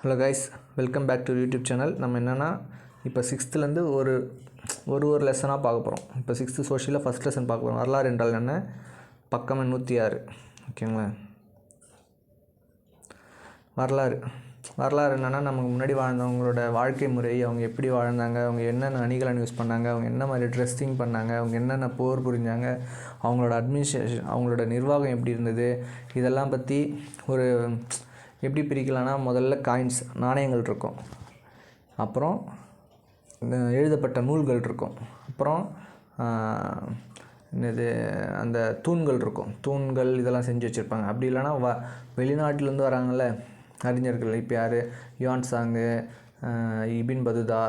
Hello guys welcome back to YouTube channel நம்ம என்னென்னா இப்போ சிக்ஸ்த்துலேருந்து ஒரு ஒரு ஒரு லெசனாக பார்க்க போகிறோம் இப்போ சிக்ஸ்த்து சோஷியலில் ஃபஸ்ட் லெசன் பார்க்க போகிறோம் வரலாறு என்றால் என்ன? பக்கம் நூற்றி ஆறு. ஓகேங்களா? வரலாறு. வரலாறு என்னென்னா நமக்கு முன்னாடி வாழ்ந்தவங்களோட வாழ்க்கை முறை அவங்க எப்படி வாழ்ந்தாங்க அவங்க என்னென்ன அணிகலன் யூஸ் பண்ணாங்க அவங்க என்ன மாதிரி ட்ரெஸ்ஸிங் பண்ணாங்க அவங்க என்னென்ன போர் புரிஞ்சாங்க அவங்களோட அட்மினிஸ்ட்ரேஷன் அவங்களோட நிர்வாகம் எப்படி இருந்தது இதெல்லாம் பற்றி ஒரு எப்படி பிரிக்கலாம்னா முதல்ல காயின்ஸ் நாணயங்கள் இருக்கும். அப்புறம் இந்த எழுதப்பட்ட நூல்கள் இருக்கும். அப்புறம் என்னது அந்த தூண்கள் இருக்கும். தூண்கள் இதெல்லாம் செஞ்சு வச்சுருப்பாங்க. அப்படி இல்லைன்னா வ வெளிநாட்டிலேருந்து வராங்கள்ல அறிஞர்கள். இப்போ யார்? யுவான் சாங்கு இபின் பதுதா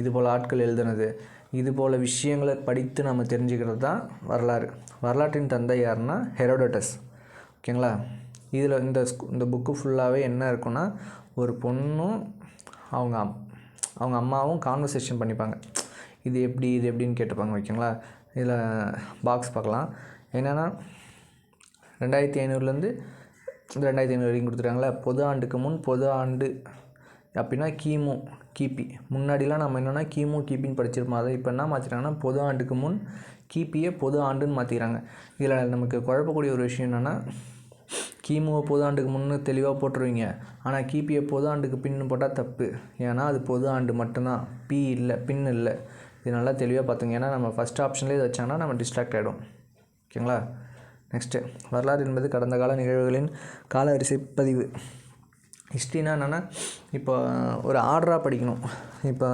இது போல் ஆட்கள் எழுதுனது. இது போல் விஷயங்களை படித்து நம்ம தெரிஞ்சுக்கிறது தான் வரலாறு. வரலாற்றின் தந்தை யாருன்னா ஹெரோடோட்டஸ் ஓகேங்களா? இதில் இந்த ஸ்கூ இந்த புக்கு ஃபுல்லாகவே என்ன இருக்குன்னா ஒரு பொண்ணும் அவங்க அம் அவங்க அம்மாவும் கான்வர்சேஷன் பண்ணிப்பாங்க. இது எப்படி இது எப்படின்னு கேட்டுப்பாங்க ஓகேங்களா இதில் பாக்ஸ் பார்க்கலாம். என்னென்னா ரெண்டாயிரத்தி ஐநூறுலேருந்து ரெண்டாயிரத்தி ஐநூறு வரைக்கும் கொடுத்துருக்காங்களா பொது ஆண்டுக்கு முன் பொது ஆண்டு அப்படின்னா கிமு கிபி. முன்னாடிலாம் நம்ம என்னென்னா கிமு கிபின்னு படிச்சிருப்போம். அதை இப்போ என்ன மாற்றிட்டாங்கன்னா பொது ஆண்டுக்கு முன் கிபியை பொது ஆண்டுன்னு மாற்றிக்கிறாங்க இதில் நமக்கு குழப்பக்கூடிய ஒரு விஷயம் என்னென்னா கிமுவை பொது ஆண்டுக்கு முன்னு தெளிவாக போட்டுருவீங்க. ஆனால் கிபியை பொது ஆண்டுக்கு பின்னு போட்டால் தப்பு. ஏன்னா அது பொது ஆண்டு மட்டும்தான். பி இல்லை பின் இல்லை. இது நல்லா தெளிவாக பார்த்துங்க ஏன்னா நம்ம ஃபஸ்ட் ஆப்ஷன்லேயே இதை வச்சாங்கன்னா நம்ம டிஸ்ட்ராக்ட் ஆகிடும் ஓகேங்களா? நெக்ஸ்ட்டு வரலாறு என்பது கடந்த கால நிகழ்வுகளின் கால வரிசை பதிவு ஹிஸ்ட்ரினா என்னென்னா இப்போ ஒரு ஆர்டராக படிக்கணும். இப்போ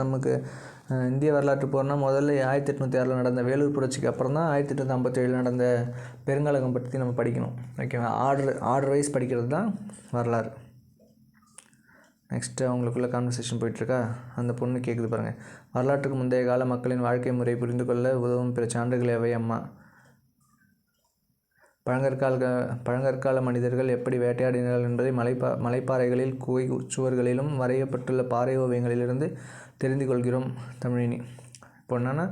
நமக்கு இந்திய வரலாற்று போர்னால் முதல்ல ஆயிரத்தி எட்நூற்றி ஆறில் நடந்த வேலூர் புரட்சிக்கு அப்புறம் தான் ஆயிரத்தி எட்நூற்றி ஐம்பத்தேழில் நடந்த பெருங்கலகம் பற்றி நம்ம படிக்கணும். ஓகேவா ஆர்டர் ஆர்டர் வைஸ் படிக்கிறது தான் வரலாறு. நெக்ஸ்ட்டு அவங்களுக்குள்ள கான்வர்சேஷன் போயிட்டுருக்கா? அந்த பொண்ணு கேட்குது பாருங்கள் வரலாற்றுக்கு முந்தைய கால மக்களின் வாழ்க்கை முறை புரிந்து கொள்ள உதவும் பிற சான்றுகள் எவை அம்மா. பழங்கற்கால பழங்கற்கால மனிதர்கள் எப்படி வேட்டையாடினார்கள் என்பதை மலைப்பா மலைப்பாறைகளில் குகை சுவர்களிலும் வரையப்பட்டுள்ள பாறை ஓவியங்களிலிருந்து தெரிந்து கொள்கிறோம் தமிழினி. இப்போ என்னென்னா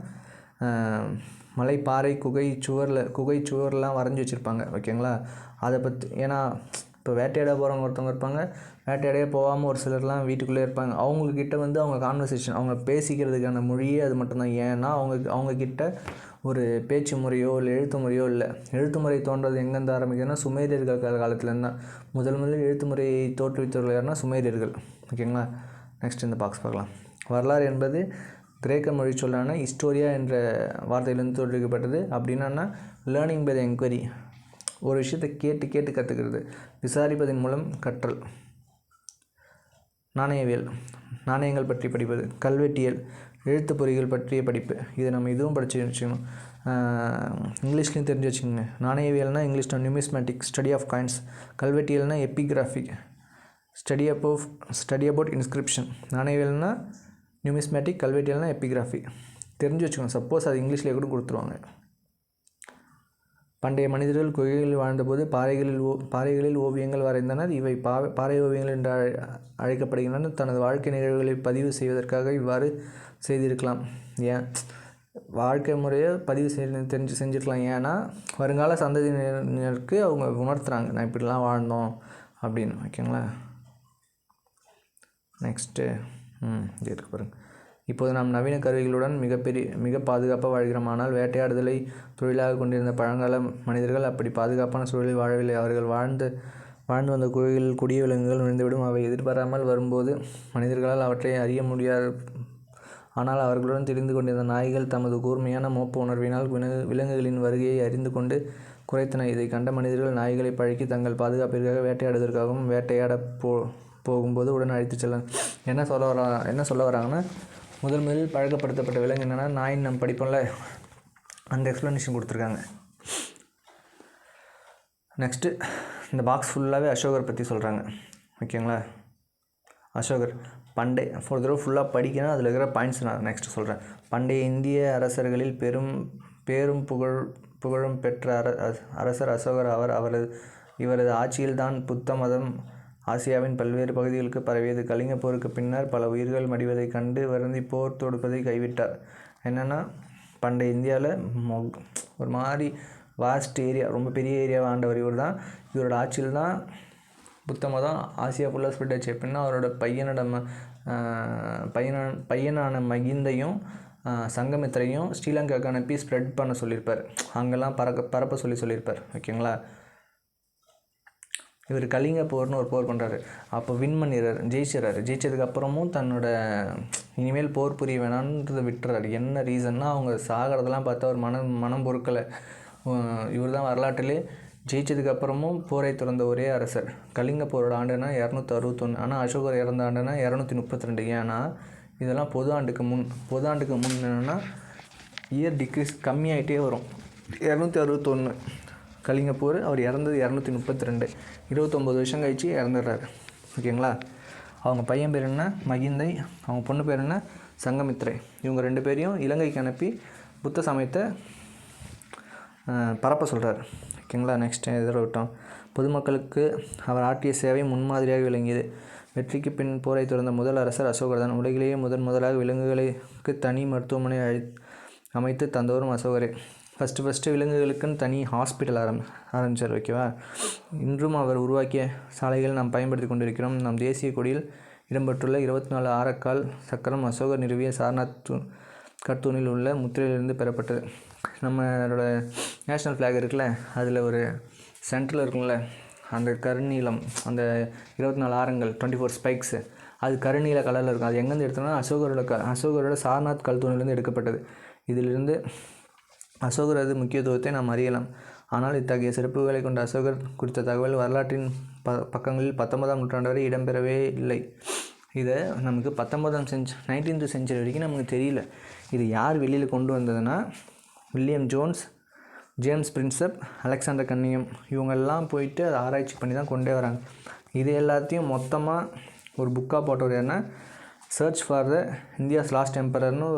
மலைப்பாறை குகை சுவரில் குகை சுவர்லாம் வரைஞ்சி வச்சுருப்பாங்க ஓகேங்களா? அதை பற்றி ஏன்னா இப்போ வேட்டையாட போகிறவங்க ஒருத்தவங்க இருப்பாங்க வேட்டையாடையே போகாமல் ஒரு சிலர்லாம் வீட்டுக்குள்ளே இருப்பாங்க. அவங்கக்கிட்ட வந்து அவங்க கான்வர்சேஷன் அவங்க பேசிக்கிறதுக்கான மொழியே அது மட்டும்தான். ஏன்னா அவங்க அவங்கக்கிட்ட ஒரு பேச்சு முறையோ இல்லை எழுத்து முறையோ இல்லை. எழுத்து முறை தோன்றது எங்கேருந்து ஆரம்பிக்குதுன்னா சுமேரியர்கள் கால காலத்துலேருந்து தான். முதல் முதலில் எழுத்து முறையை தோற்றுவித்தவர்கள் யாருன்னா சுமேரியர்கள் ஓகேங்களா? நெக்ஸ்ட் இந்த பாக்ஸ் பார்க்கலாம். வரலாறு என்பது கிரேக்க மொழி சொல்லான ஹிஸ்டோரியா என்ற வார்த்தையிலிருந்து தோற்றுவிக்கப்பட்டது. அப்படின்னா லேர்னிங் பை த என்கொயரி ஒரு விஷயத்தை கேட்டு கேட்டு கற்றுக்கிறது விசாரிப்பதன் மூலம் கற்றல். நாணயவியல். நாணயங்கள் பற்றி படிப்பது. கல்வெட்டியல். எழுத்து பொறிகள் பற்றிய படிப்பு. இது நம்ம இதுவும் படித்து வச்சுக்கணும். இங்கிலீஷ்லேயும் தெரிஞ்சு வச்சுக்கோங்க. நாணயவியல்னால் இங்கிலீஷில் numismatic study of coins கல்வெட்டியல்னால் epigraphic study up of study about inscription நாணயவியல்னால் numismatic கல்வெட்டியல்னா எப்பிகிராஃபி தெரிஞ்சு வச்சுக்கோங்க. சப்போஸ் அது இங்கிலீஷ்லேயே கூட கொடுத்துருவாங்க. பண்டைய மனிதர்கள் குகைகளில் வாழ்ந்தபோது பாறைகளில் ஓ பாறைகளில் ஓவியங்கள் வரைந்தனர். இவை பா பாறை ஓவியங்கள் என்று அழை அழைக்கப்படுகின்றன. தனது வாழ்க்கை நிகழ்வுகளை பதிவு செய்வதற்காக இவ்வாறு செய்திருக்கலாம். ஏன்? வாழ்க்கை முறையை பதிவு செய் தெரிஞ்சு செஞ்சுருக்கலாம். ஏன்னா வருங்கால சந்ததியினருக்கு அவங்க உணர்த்துறாங்க. நான் இப்படிலாம் வாழ்ந்தோம் அப்படின்னு. ஓகேங்களா? நெக்ஸ்ட்டு ம் இருக்கு இப்போது நாம் நவீன கருவிகளுடன் மிகப்பெரிய மிக பாதுகாப்பாக வாழ்கிறோம் ஆனால் வேட்டையாடுதலை தொழிலாக கொண்டிருந்த பழங்கால மனிதர்கள் அப்படி பாதுகாப்பான சூழலில் வாழவில்லை. அவர்கள் வாழ்ந்து வாழ்ந்து வந்த குகைகளில் கொடிய விலங்குகள் நுழைந்துவிடும். அவை எதிர்பாராமல் வரும்போது மனிதர்களால் அவற்றை அறிய முடியாது. ஆனால் அவர்களுடன் தெரிந்து கொண்டிருந்த நாய்கள் தமது கூர்மையான மோப்ப உணர்வினால் விலங்கு விலங்குகளின் வருகையை அறிந்து கொண்டு குறைத்தன. இதை கண்ட மனிதர்கள் நாய்களை பழக்கி தங்கள் பாதுகாப்பிற்காக வேட்டையாடுவதற்காகவும் வேட்டையாட போ போகும்போது உடன் அழைத்து செல்ல என்ன சொல்ல வரா என்ன சொல்ல வராங்கன்னா முதல் முதலில் பழக்கப்படுத்தப்பட்ட விலங்கு என்னென்னா நாயின் நம்ம படிப்போம்ல அந்த எக்ஸ்ப்ளனேஷன் கொடுத்துருக்காங்க. நெக்ஸ்ட்டு இந்த பாக்ஸ் ஃபுல்லாகவே அசோகர் பற்றி சொல்கிறாங்க ஓகேங்களா? அசோகர் பண்டை ஒரு தடவை ஃபுல்லாக படிக்கிறேன் அதில் இருக்கிற பாயிண்ட்ஸ் நான் நெக்ஸ்ட் சொல்கிறேன் பண்டைய இந்திய அரசர்களில் பெரும் பேரும் புகழ் புகழும் பெற்ற அர அரசர் அசோகர் அவர் அவரது இவரது ஆட்சியில்தான் புத்த மதம் ஆசியாவின் பல்வேறு பகுதிகளுக்கு பரவியது. கலிங்க போருக்கு பின்னர் பல உயிர்கள் மடிவதைக் கண்டு வருந்தி போர் தொடுப்பதை கைவிட்டார். என்னென்னா பண்டைய இந்தியாவில் மொ ஒரு மாதிரி வாஸ்ட் ஏரியா ரொம்ப பெரிய ஏரியாவை ஆண்டவர் இவர் தான் இவரோட ஆட்சியில் தான் புத்த மதம் ஆசியா ஃபுல்லாக ஸ்ப்ரெட் ஆச்சு. எப்படின்னா அவரோட பையனோட ம ஆஹ் பையன பையனான மகிந்தையும் சங்கமித்திரையும் ஸ்ரீலங்காவுக்கு அனுப்பி ஸ்ப்ரெட் பண்ண சொல்லியிருப்பார். அங்கெல்லாம் பறக்க பரப்ப சொல்லி சொல்லியிருப்பார். ஓகேங்களா? இவர் கலிங்க போர்னு ஒரு போர் பண்ணுறாரு அப்போ வின் பண்ணிடுறாரு. ஜெயிச்சிடறாரு. ஜெயிச்சதுக்கப்புறமும் தன்னோட இனிமேல் போர் புரிய வேணான்றதை விட்டுறாரு. என்ன ரீசன்னா அவங்க சாகிறதெல்லாம் பார்த்தா அவர் மனம் மனம் பொறுக்கலை. இவர் தான் வரலாற்றிலே ஜெயிச்சதுக்கப்புறமும் போரை திறந்த ஒரே அரசர். கலிங்க போரோட ஆண்டுனா இரநூத்தி அறுபத்தொன்று ஆனால் அசோகர் இறந்த ஆண்டுனா இரநூத்தி முப்பத்தி ரெண்டு ஏன்னா இதெல்லாம் பொது ஆண்டுக்கு முன் பொது ஆண்டுக்கு முன் என்னென்னா இயர் டிக்ரீஸ் கம்மியாயிட்டே வரும். இரநூத்தி அறுபத்தொன்று கலிங்க போர் அவர் இறந்தது இரநூத்தி முப்பத்தி ரெண்டு. இருபத்தொம்போது வருஷம் கழிச்சு இறந்துடுறாரு. ஓகேங்களா? அவங்க பையன் பேர் என்ன? மகிந்தை. அவங்க பொண்ணு பேர் என்ன? சங்கமித்ரை. இவங்க ரெண்டு பேரையும் இலங்கைக்கு அனுப்பி புத்த சமயத்தை ஆஹ், பரப்ப சொல்கிறார் ஓகேங்களா? நெக்ஸ்ட் இதில் விட்டோம். பொதுமக்களுக்கு அவர் ஆற்றிய சேவை முன்மாதிரியாக விளங்கியது. வெற்றிக்கு பின் போரை துறந்த முதல் அரசர் அசோகர் தான் உலகிலேயே முதன் முதலாக விலங்குகளுக்கு தனி மருத்துவமனை அழை அமைத்து தந்தவரும் அசோகரே. ஃபஸ்ட்டு ஃபஸ்ட்டு விலங்குகளுக்குன்னு தனி ஹாஸ்பிட்டல் ஆரம் ஆரம்பித்தார் ஓகேவா இன்றும் அவர் உருவாக்கிய சாலைகள் நாம் பயன்படுத்தி கொண்டிருக்கிறோம். நம் தேசிய கொடியில் இடம்பெற்றுள்ள இருபத்தி நாலு ஆரக்கால் சக்கரம் அசோகர் நிறுவிய சாரநாத் தூ கர்த்தூனில் உள்ள முத்திரையிலிருந்து பெறப்பட்டது. நம்மளோட நேஷ்னல் ஃப்ளாக் இருக்குல்ல அதில் ஒரு சென்டரில் இருக்கும்ல அந்த கருநீளம் அந்த இருபத்தி நாலு ஆரங்கள் டுவெண்ட்டி ஃபோர் ஸ்பைக்ஸு அது கருநீல கலரில் இருக்கும். அது எங்கேருந்து எடுத்தோம்னா அசோகரோட க அசோகரோட சாரநாத் கல்தூணிலேருந்து எடுக்கப்பட்டது. இதிலிருந்து அசோகரது முக்கியத்துவத்தை நாம் அறியலாம். ஆனால் இத்தகைய சிறப்புகளை கொண்ட அசோகர் குறித்த தகவல் வரலாற்றின் ப பக்கங்களில் பத்தொன்பதாம் நூற்றாண்டு வரை இடம்பெறவே இல்லை. இதை நமக்கு பத்தொன்பதாம் செஞ்சு நைன்டீன்த் செஞ்சுரி வரைக்கும் நமக்கு தெரியல. இது யார் வெளியில் கொண்டு வந்ததுன்னா William Jones James Prinsep Alexander Cunningham. இவங்கெல்லாம் போயிட்டு அதை ஆராய்ச்சி பண்ணி தான் கொண்டே வராங்க. இது எல்லாத்தையும் மொத்தமாக ஒரு புக்காக போட்டவர் யாருன்னா search for the India's last எம்பரர்னு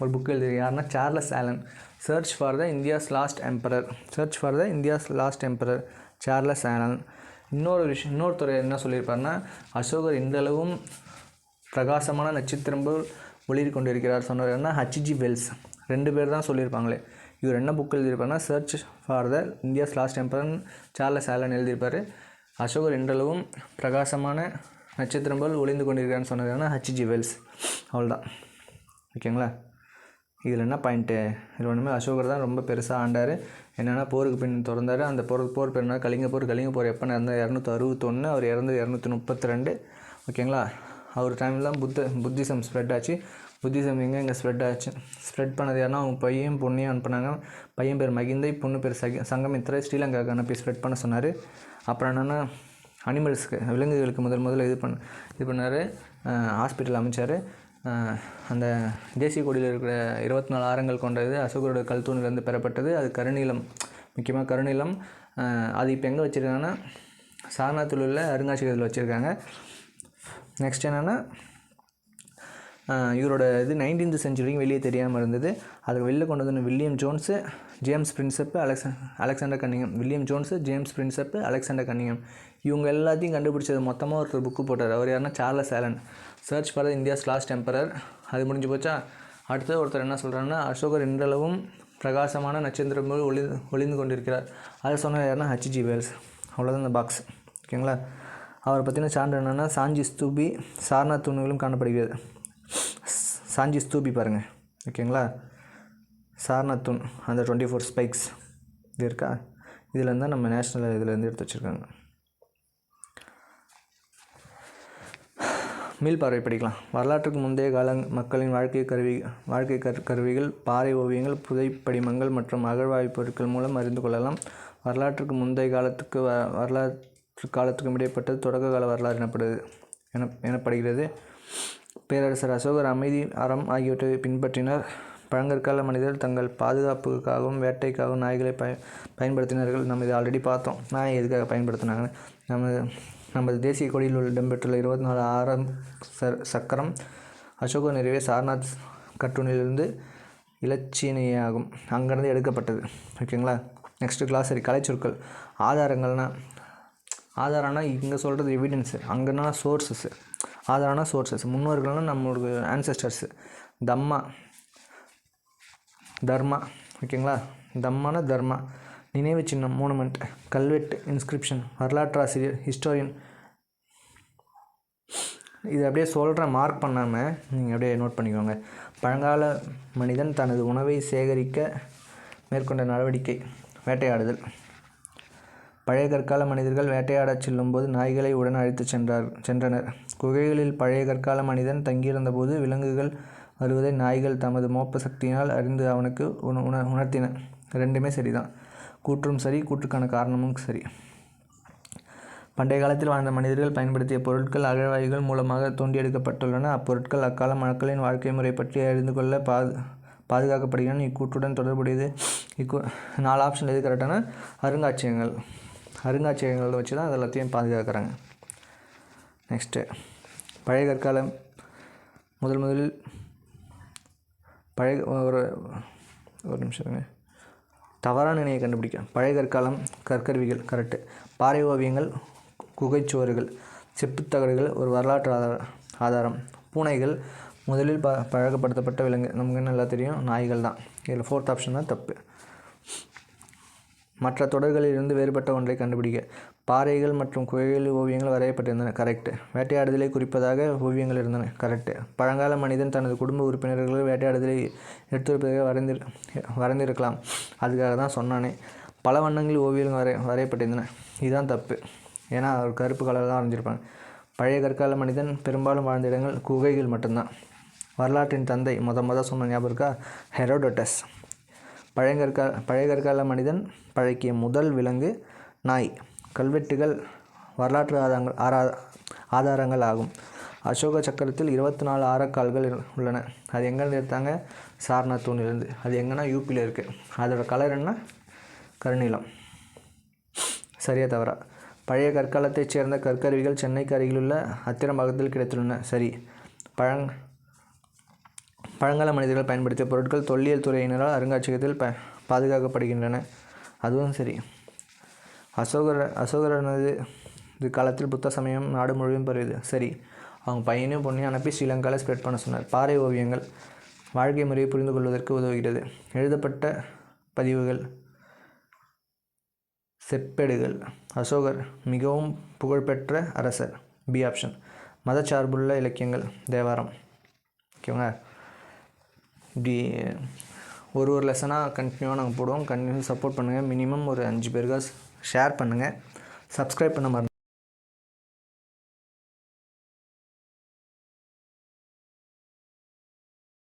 ஒரு புக் எழுதியிருக்கு யாருன்னா Charles Allen. Search for the India's last emperor search for the India's last emperor Charles Allen இன்னொரு விஷயம் இன்னொருத்தர் என்ன சொல்லியிருப்பாருன்னா அசோகர் இந்தளவும் பிரகாசமான நட்சத்திரம் போல் ஒளிர் கொண்டிருக்கிறார் சொன்னவர் என்ன ஹச்ஜி வெல்ஸ் ரெண்டு பேர் தான் சொல்லியிருப்பாங்களே. இவர் என்ன book எழுதியிருப்பாருன்னா search for the India's last emperor Charles Allen எழுதியிருப்பார். அசோகர் இன்றளவும் பிரகாசமான நட்சத்திரம் போல் ஒளிந்து கொண்டிருக்கிறான்னு சொன்னது என்ன? ஹச்ஜி வெல்ஸ் அவ்வளோதான் ஓகேங்களா? இதில் என்ன பாயிண்ட்டு? இதில் ஒன்றுமே அசோகர் தான் ரொம்ப பெருசாக ஆண்டார். என்னென்னா போருக்கு பின் திறந்தார் அந்த போர் போர் பேர் கலிங்க போர் கலிங்க போர் எப்போ நடந்தால் இரநூத்தி அறுபத்தொன்று அவர் இறந்து இரநூத்தி முப்பத்தி ரெண்டு ஓகேங்களா? அவர் டைமில் தான் புத்த புத்திசம் ஸ்ப்ரெட் ஆச்சு. புத்திசம் எங்கே இங்கே ஸ்ப்ரெட் ஆச்சு? ஸ்ப்ரெட் பண்ணது யாருன்னா அவங்க பையன் பொண்ணையும் அனுப்புனாங்க. பையன் பேர் மகிந்தை பொண்ணு பேர் சக சங்கமித்ரை ஸ்ரீலங்காவுக்கு அனுப்பி ஸ்ப்ரெட் பண்ண சொன்னார். அப்புறம் என்னென்னா அனிமல்ஸ்க்கு விலங்குகளுக்கு முதல் முதல்ல இது பண்ண இது பண்ணார். ஹாஸ்பிட்டல் அமைச்சார். அந்த தேசிய கொடியில் இருக்கிற இருபத்தி நாலு ஆரங்கள் கொண்டது அசோகரோட கல்தூணிலிருந்து பெறப்பட்டது. அது கருநீலம் முக்கியமாக கருநீலம். அது இப்போ எங்கே வச்சுருக்காங்கன்னா சாரநாத்தில் உள்ள அருங்காட்சியகத்தில் வச்சுருக்காங்க. நெக்ஸ்ட் என்னென்னா இவரோட இது நைன்டீன்த் செஞ்சுரிக்கும் வெளியே தெரியாமல் இருந்தது. அதுக்கு வெளில கொண்டு வந்து William Jones James Prinsep Alexa Alexander Cunningham. William Jones James Prinsep Alexander Cunningham. இவங்க எல்லாத்தையும் கண்டுபிடிச்சது மொத்தமாக ஒருத்தர் புக்கு போட்டார். அவர் யாருன்னா Charles Allen. Search for India's last emperor அது முடிஞ்சு போச்சா? அடுத்து ஒருத்தர் என்ன சொல்கிறாங்கன்னா அசோகர் இன்றளவும் பிரகாசமான நட்சத்திரம் போல் ஒளி ஒளிந்து கொண்டிருக்கிறார். அதை சொன்னார் யாருன்னா ஹச்ஜி வேல்ஸ் அவ்வளோதான் இந்த பாக்ஸ் ஓகேங்களா அவரை பற்றின சான்று என்னென்னா சாஞ்சி ஸ்தூபி சாரணா தூண்களும் காணப்படுகிறது. சாஞ்சி ஸ்தூபி பாருங்கள் ஓகேங்களா சாரணா தூண் அந்த டுவெண்ட்டி ஃபோர் ஸ்பைக்ஸ் இது இருக்கா? இதில் இருந்தால் நம்ம நேஷ்னல் இதுலேருந்து எடுத்து வச்சுருக்காங்க. மீள்பார்வை படிக்கலாம். வரலாற்றுக்கு முந்தைய கால மக்களின் வாழ்க்கை கருவி வாழ்க்கை கரு கருவிகள் பாறை ஓவியங்கள் புதைப்படிமங்கள் மற்றும் அகழ்வாய்ப் பொருட்கள் மூலம் அறிந்து கொள்ளலாம். வரலாற்றுக்கு முந்தைய காலத்துக்கு வ வரலாற்று காலத்துக்கும் இடைப்பட்டது தொடக்க கால வரலாறு எனப்படுது என எனப்படுகிறது. பேரரசர் அசோகர் அமைதி அறம் ஆகியவற்றை பின்பற்றினார். பழங்கற்கால மனிதர் தங்கள் பாதுகாப்புக்காகவும் வேட்டைக்காகவும் நாய்களை பய பயன்படுத்தினார்கள். நம்ம இதை ஆல்ரெடி பார்த்தோம். நாய் எதுக்காக பயன்படுத்தினாங்க நம்ம நமது தேசிய கொடியில் உள்ள இடம்பெற்றுள்ள இருபத்தி நாலு ஆறாம் சக்கரம் அசோக நிறைவே சாரநாத் கட்டுனிலிருந்து இலச்சினையாகும். அங்கேருந்து எடுக்கப்பட்டது. ஓகேங்களா? நெக்ஸ்ட்டு கிளாஸ் சரி கலைச்சொற்கள் ஆதாரங்கள்னால் ஆதாரம்னா இங்கே சொல்கிறது எவிடன்ஸு அங்கன்னா சோர்ஸஸ்ஸு ஆதாரம்னா சோர்ஸஸ் முன்னோர்கள்னா நம்மளுக்கு ஆன்சஸ்டர்ஸு தம்மா தர்மா. ஓகேங்களா? தம்மான தர்மா. நினைவு சின்னம் மோனுமெண்ட் கல்வெட்டு இன்ஸ்கிரிப்ஷன் வரலாற்றாசிரியர் ஹிஸ்டோரியன் இது அப்படியே சொல்கிறேன் மார்க் பண்ணாமல் நீங்கள் அப்படியே நோட் பண்ணிக்கோங்க. பழங்கால மனிதன் தனது உணவை சேகரிக்க மேற்கொண்ட நடவடிக்கை வேட்டையாடுதல். பழைய கற்கால மனிதர்கள் வேட்டையாடச் செல்லும்போது நாய்களை உடன் அழைத்து சென்றார் சென்றனர். குகைகளில் பழைய கற்கால மனிதன் தங்கியிருந்தபோது விலங்குகள் வருவதை நாய்கள் தமது மோப்ப சக்தியினால் அறிந்து அவனுக்கு உண உண உணர்த்தின. ரெண்டுமே சரிதான். கூற்றும் சரி கூற்றுக்கான காரணமும் சரி. பண்டைய காலத்தில் வாழ்ந்த மனிதர்கள் பயன்படுத்திய பொருட்கள் அகழ்வாய்வுகள் மூலமாக தோண்டி எடுக்கப்பட்டுள்ளன அப்பொருட்கள் அக்கால மக்களின் வாழ்க்கை முறை பற்றி அறிந்து கொள்ள பாது பாதுகாக்கப்படுகின்றன. இக்கூற்றுடன் தொடர்புடையது. இக்கூ நாலு ஆப்ஷன் எது கரெக்டான அருங்காட்சியகங்கள். அருங்காட்சியகங்களை வச்சு தான் அது எல்லாத்தையும் பாதுகாக்கிறாங்க. நெக்ஸ்ட்டு பழைய கற்காலம். முதல் முதலில் பழைய ஒரு ஒரு நிமிஷம் தவறான நினையை கண்டுபிடிக்க பழைய கற்காலம் கற்கருவிகள் கரெக்டு பாறை ஓவியங்கள் குகைச்சுவர்கள் செப்புத்தகடுகள் ஒரு வரலாற்று ஆதார ஆதாரம். பூனைகள் முதலில் ப பழக்கப்படுத்தப்பட்ட விலங்கு. நமக்கு என்ன நல்லா தெரியும்? நாய்கள் தான். இதில் ஃபோர்த் ஆப்ஷன் தான் தப்பு. மற்ற தொடர்களிலிருந்து வேறுபட்ட ஒன்றை கண்டுபிடிக்க. பாறைகள் மற்றும் குகைகள் ஓவியங்கள் வரையப்பட்டிருந்தன. கரெக்டு வேட்டையாடுதலை குறிப்பதாக ஓவியங்கள் இருந்தன. கரெக்டு பழங்கால மனிதன் தனது குடும்ப உறுப்பினர்கள் வேட்டையாடுதலை எடுத்துரைப்பதாக வரைந்து வரைந்திருக்கலாம். அதுக்காக தான் சொன்னானே. பல வண்ணங்களில் ஓவியங்கள் வரை வரையப்பட்டிருந்தன. இதுதான் தப்பு. ஏன்னா அவர் கருப்பு கலர் தான் வரைஞ்சிருப்பாங்க பழைய கற்கால மனிதன் பெரும்பாலும் வாழ்ந்த இடங்கள் குகைகள் மட்டும்தான். வரலாற்றின் தந்தை மொத மொதல் சொன்ன ஞாபகம் இருக்கா? ஹெரோடோட்டஸ். பழையங்கற்கால பழைய கற்கால மனிதன் பழக்கிய முதல் விலங்கு நாய். கல்வெட்டுகள் வரலாற்று ஆதாரங்கள் ஆரா ஆதாரங்கள் ஆகும். அசோக சக்கரத்தில் இருபத்தி நாலு ஆரக்கால்கள் உள்ளன. அது எங்கேருந்து எடுத்தாங்க? சார்நாத் தூணிலிருந்து அது எங்கன்னா யூபியில் இருக்குது அதோட கலர் என்ன? கருநீளம் சரியா தவறா. பழைய கற்காலத்தைச் சேர்ந்த கற்கருவிகள் சென்னைக்கு அருகிலுள்ள அத்திரம்பாக்கத்தில் கிடைத்துள்ளன. சரி. பழங் பழங்கால மனிதர்கள் பயன்படுத்திய பொருட்கள் தொல்லியல் துறையினரால் அருங்காட்சியகத்தில் ப பாதுகாக்கப்படுகின்றன. அதுவும் சரி. அசோகர் அசோகரனது இது காலத்தில் புத்த சமயம் நாடு முழுவதும் பரவியது. சரி. அவங்க பையனையும் பொண்ணையும் அனுப்பி ஸ்ரீலங்காவில் ஸ்ப்ரெட் பண்ண சொன்னார். பாறை ஓவியங்கள் வாழ்க்கை முறையை புரிந்து கொள்வதற்கு உதவுகிறது. எழுதப்பட்ட பதிவுகள் செப்பேடுகள். அசோகர் மிகவும் புகழ்பெற்ற அரசர். பி ஆப்ஷன் மதச்சார்புள்ள இலக்கியங்கள். தேவாரம். ஓகேவா இப்படி ஒரு ஒரு லெசனாக கண்டினியூவாக நாங்கள் போடுவோம். கண்டினியூ சப்போர்ட் பண்ணுங்கள் மினிமம் ஒரு அஞ்சு பேருக்காக ஷேர் பண்ணுங்கள் சப்ஸ்கிரைப் பண்ண மறந்து